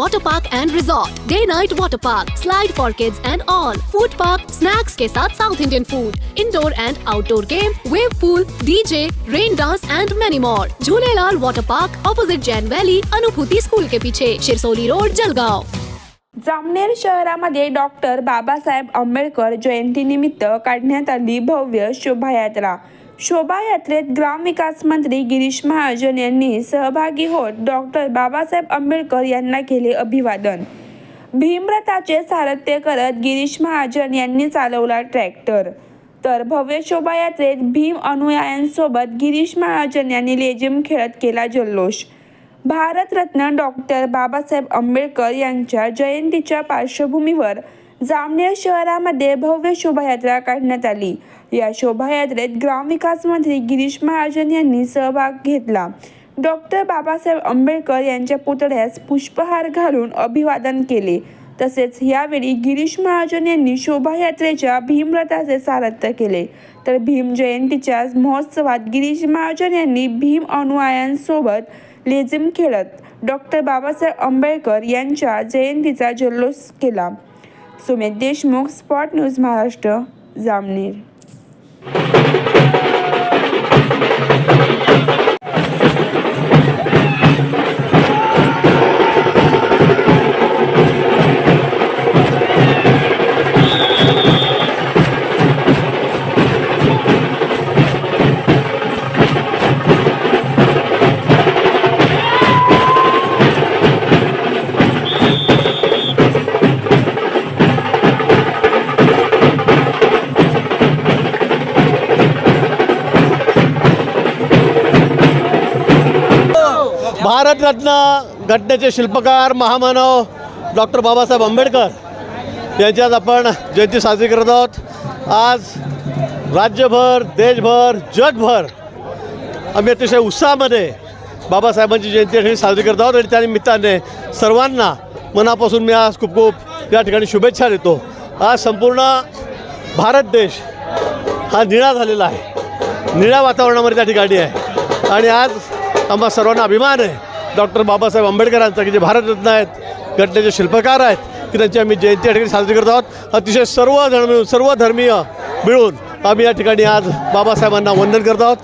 Jhulelal Water Park and Resort, Day Night Water Park, Slide for Kids and all, Food Park, Snacks के साथ South Indian food, Indoor and Outdoor game, Wave pool, DJ, Rain dance and many more. Jhulelal Water Park, opposite Jain Valley, Anubhuti school के पीछे, Shirsoli road, Jalgaon. Jamner शहरामध्ये doctor Babasaheb Ambedkar जयंतीनिमित्त काढण्यात आली भव्य शोभायात्रा शोभायात्रेत ग्रामविकास मंत्री गिरीश महाजन यांनी सहभागी होत डॉक्टर बाबासाहेब आंबेडकर यांना केले अभिवादन. भीमरथाचे सारथ्य करत गिरीश महाजन यांनी चालवला ट्रॅक्टर. तर भव्य शोभायात्रेत भीम अनुयायांसोबत गिरीश महाजन यांनी लेझिम खेळत केला जल्लोष. भारतरत्न डॉक्टर बाबासाहेब आंबेडकर यांच्या जयंतीच्या पार्श्वभूमीवर जामनेर शहरामध्ये भव्य शोभायात्रा काढण्यात आली. या शोभायात्रेत ग्रामविकास मंत्री गिरीश महाजन यांनी सहभाग घेतला. डॉक्टर बाबासाहेब आंबेडकर यांच्या पुतळ्यास पुष्पहार घालून अभिवादन केले. तसेच यावेळी गिरीश महाजन यांनी शोभायात्रेच्या भीमरथाचे सारथ्य केले. तर भीम जयंतीच्या महोत्सवात गिरीश महाजन यांनी भीम अनुयायांसोबत लेझिम खेळत डॉक्टर बाबासाहेब आंबेडकर यांच्या जयंतीचा जल्लोष केला. Sumit Deshmukh spot news Maharashtra Jamner. Bharat Ratna घटनेचे शिल्पकार महामानव डॉक्टर बाबासाहेब आंबेडकर यांची आज आपण जयंती साजरी करत आहोत. आज राज्यभर देशभर जगभर आम्ही अतिशय उत्साहामध्ये बाबासाहेबांची जयंती ठिकाणी साजरी करत आहोत आणि त्यानिमित्ताने सर्वांना मनापासून मी आज खूप खूप या ठिकाणी शुभेच्छा देतो. आज संपूर्ण भारत देश हा निळा झालेला आहे. निळ्या वातावरणामध्ये त्या ठिकाणी आहे. आणि आज आम्हा सर्वांना अभिमान आहे. डॉक्टर बाबासाहेब आंबेडकरांचा की जे भारतरत्न आहेत घटनेचे शिल्पकार आहेत की त्यांची आम्ही जयंती या ठिकाणी साजरी करत आहोत. अतिशय सर्व धर्म सर्व धर्मीय मिळून आम्ही या ठिकाणी आज बाबासाहेबांना वंदन करत आहोत.